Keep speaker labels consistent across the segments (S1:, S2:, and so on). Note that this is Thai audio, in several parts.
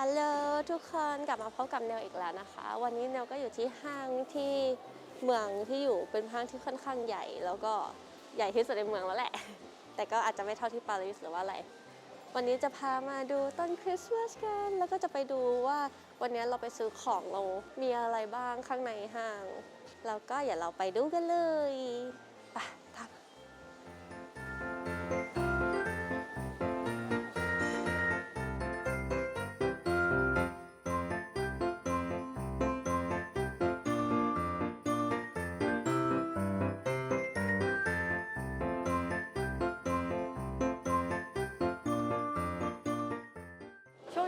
S1: ฮัลโหลทุกคนกลับมาพบกับเนลอีกแล้วนะคะ วันนี้เนลก็อยู่ที่ห้างที่เมืองที่อยู่เป็นห้างที่ค่อนข้างใหญ่ แล้วก็ใหญ่ที่สุดในเมืองแล้วแหละ แต่ก็อาจจะไม่เท่าที่ปารีสหรือว่าอะไร วันนี้จะพามาดูต้นคริสต์มาสกันแล้วก็จะไปดูว่าวันนี้เราไปซื้อของเรา มีอะไรบ้างข้างในห้าง แล้วก็อย่าเราไปดูกันเลยไป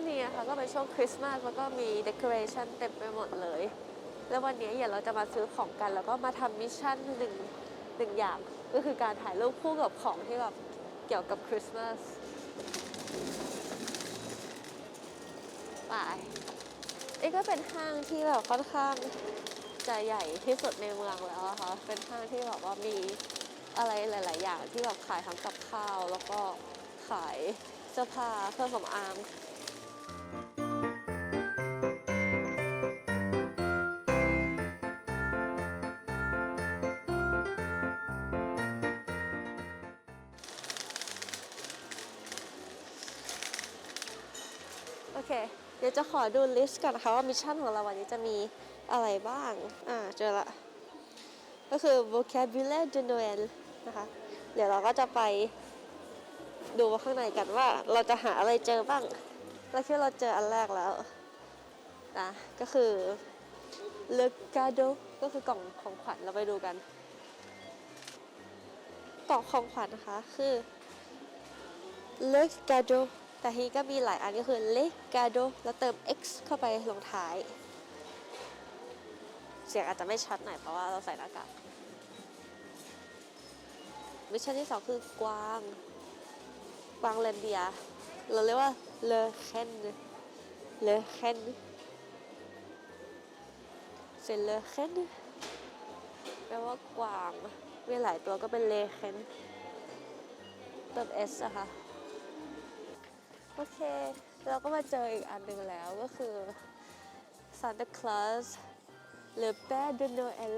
S1: นี้นะคะก็เป็นช่วงคริสต์มาสแล้วก็มีเด o อเรชันเต็มไปหมดเลย แล้ววันนี้เดี๋ยวเราจะมาซื้อของกัน แล้วก็มาทำมิชชั่นหนึ่งหนึ่งอย่าง ก็คือการถ่ายรูปคู่กับของที่แบบเกี่ยวกับคริสต์มาสไปนี่ก็เป็นห้างที่แบบค่อนข้างจะใหญ่ที่สุดในเมืองแล้วค่ะ เป็นห้างที่แบบว่ามีอะไรหลาย ๆ อย่างที่แบบขายทั้งกับข้าว แล้วก็ขายเสื้อผ้าเครื่องสำอาง เค เดี๋ยวจะขอดูลิสต์ก่อนนะคะว่ามิชชั่นของเราวันนี้จะมีอะไรบ้าง อ่าเจอละ ก็คือ vocabulaire de Noël นะคะ เดี๋ยวเราก็จะไปดูว่าข้างในกันว่าเราจะหาอะไรเจอบ้าง เราคิดว่เราเจออันแรกแล้วนะก็คือ le cadeau ก็คือกล่องของขวัญเราไปดูกัน กล่องของขวัญนะคะคือ le cadeau แต่ทีนี้ก็มีหลายอันก็คือ le cadeau แล้วเติม x เข้าไปลงท้าย เสียงอาจจะไม่ชัดหน่อยเพราะว่าเราใส่หน้ากากมิชชั่นที่สองคือกวาง กวางเรนเดีย เราเรียกว่า le ren le ren เซน le ren แปลว่ากวางมีหลายตัวก็เป็น le ren เติม s อะค่ะ โอเค เราก็มาเจออีกอันหนึ่งแล้วก็คือ Santa Claus Le Père de Noël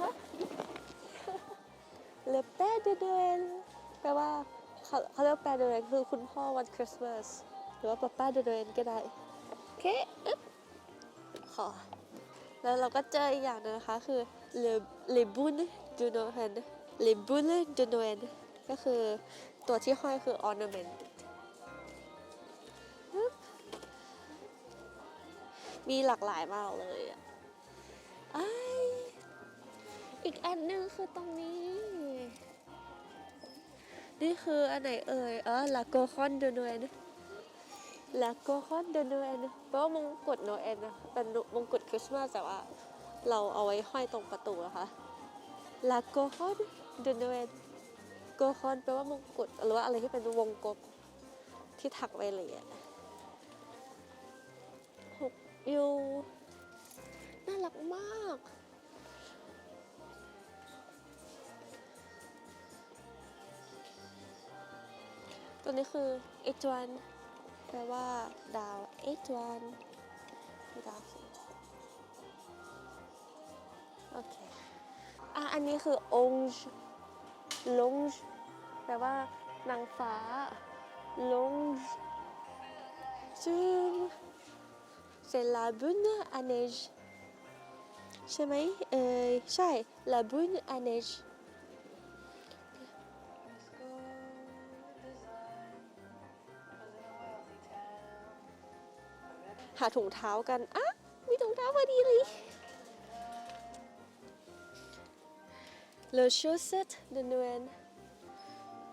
S1: ฮะ Le Père de Noël แปลว่าเขาเขาเรียก Père de Noël คือคุณพ่อวันคริสต์มาสหรือว่า Papa de Noël ก็ได้โอเคอึ๊บขอแล้วเราก็เจออีกอย่างนึงนะคะคือ Le Le Boule de Noël Le Boule de Noël ก็คือตัวที่ห้อยคือ ornament มีหลากหลายมากเลยอะอีกอันนึงคือตรงนี้ นี่คืออันไหนเอ่ยเออลาโกคอนเดโนเอนลาโกคอนเดโนเอนแปลว่ามงกุฎโนเอนนะเป็นมงกุฎคริสต์มาสแต่ว่าเราเอาไว้ห้อยตรงประตูนะคะลาโกคอนเดโนเอนโกคอนแปลว่ามงกุฎหรือว่าอะไรที่เป็นวงกลมที่ถักไว้เลยอะ หกยูน่ารักมาก ตัวนี้คือเอจวนแปลว่าดาวเอจวนดาวโอเค อะ อันนี้คือองค์ลงแปลว่านางฟ้าลงซึ่ง c'est la boule à neige ใช่ไหมเอ่ยใช่ la boule à neige หาถุงเท้ากัน อะ มีถุงเท้าพอดีเลย le chaussette de Noël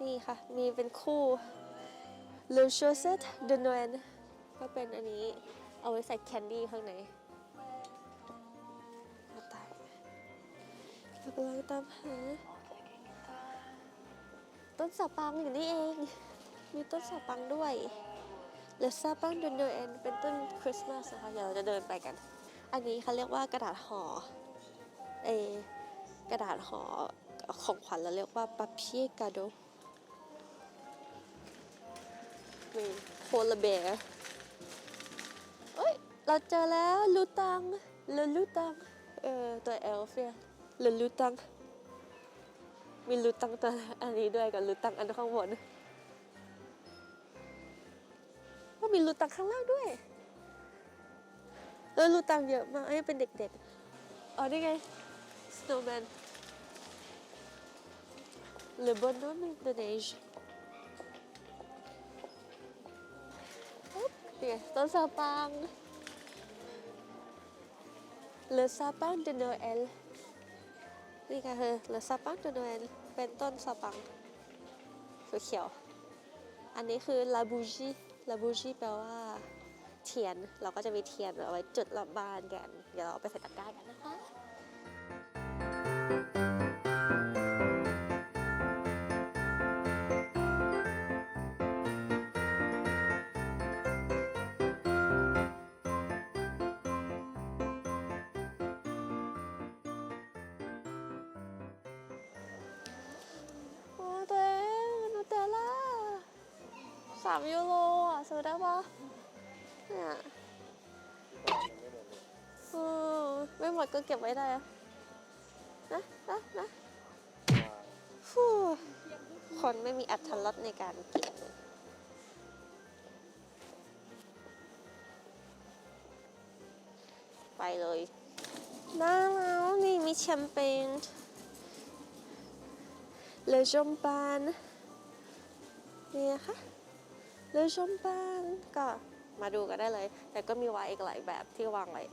S1: นี่ค่ะ มีเป็นคู่ le chaussette de Noël ก็เป็นอันนี้ เอาไว้ใส่แคนดี้ข้างในเอาตายรากำลังตามหาต้นสาปังอยู่นี่เอง มีต้นสาปังด้วยเลซาปังเดนโดเอนเป็นต้นคริสต์มาสนะคะเดี๋ยวเราจะเดินไปกัน อันนี้เขาเรียกว่ากระดาษห่อเอกระดาษห่อของขวัญเราเรียกว่าปาเพียกาโดมีโคลาเบร์ เราเจอแล้วลูตังเลลูตังเออตัวเอลฟ์เฟียเลลูตังมีลูตังตัวอันนี้ด้วยกับลูตังอันข้างบนก็มีลูตังข้างล่างด้วยเออลูตังเยอะมากอันนี้เป็นเด็กๆอ๋อนี่ไง snowman Le bonhomme de neige นี่ไงต้นซาปัง Le sapin de Noël นี่ก็คือ Le sapin de Noël เป็นต้นสปังเขียวๆอันนี้คือ La bougie La bougie แปลว่าเทียน เราก็จะมีเทียนเอาไว้จุดรอบบ้านกัน เดี๋ยวเราไปใส่ตะกร้ากันนะคะ สามยูโรอะซื้อได้ปะเนี่ยเออไม่หมดก็เก็บไว้ได้อะนะนะนะฟูคนไม่มีอัตลักษณ์ในการกินไปเลยน่าแล้วนี่มีแชมเปญเลชมปานนี่นะคะ เลชมปานก็มาดูกันได้เลย แต่ก็มีไวน์อีกหลายแบบที่วางไว้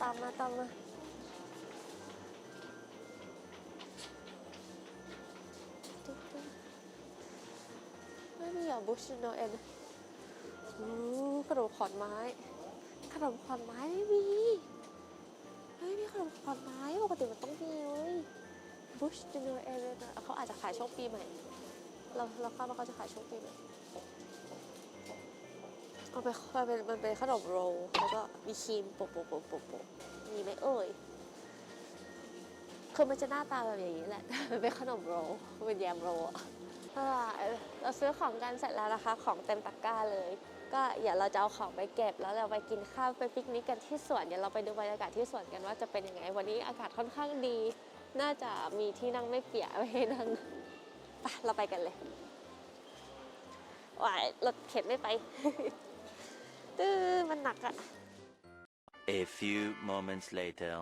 S1: ตามมาตามมาไม่มีเหรอบุชโนเอ็นอู้ขนมขอนไม้ ขนมขอนไม้ไม่มี ไม่มีขนมขอนไม้ปกติมันต้องมีเลยบุชเดนเอเลนะเขาอาจจะขายช่วงปีใหม่ เราเราคาดว่าเขาจะขายช่วงปีใหม่เอาไปมันเป็นมันเป็นขนมโรลแล้วก็มีครีมโปะโปะโปะโปะโปะมีไหมเอ่ยคือมันจะหน้าตาแบบอย่างนี้แหละแต่มันเป็นขนมโรลเป็นแยมโรลอะอ่าเราซื้อของกันเสร็จแล้วนะคะ ของเต็มตะกร้าเลย ก็เดี๋ยวเราจะเอาของไปเก็บ แล้วเราไปกินข้าวไปปิกนิกกันที่สวนเดี๋ยวเราไปดูบรรยากาศที่สวนกันว่าจะเป็นยังไง วันนี้อากาศค่อนข้างดี น่าจะมีที่นั่งไม่เปียกไม่ให้นั่งไปเราไปกันเลยว้ายรถเข็นไม่ไปตื้อมันหนักอะ
S2: A few moments later.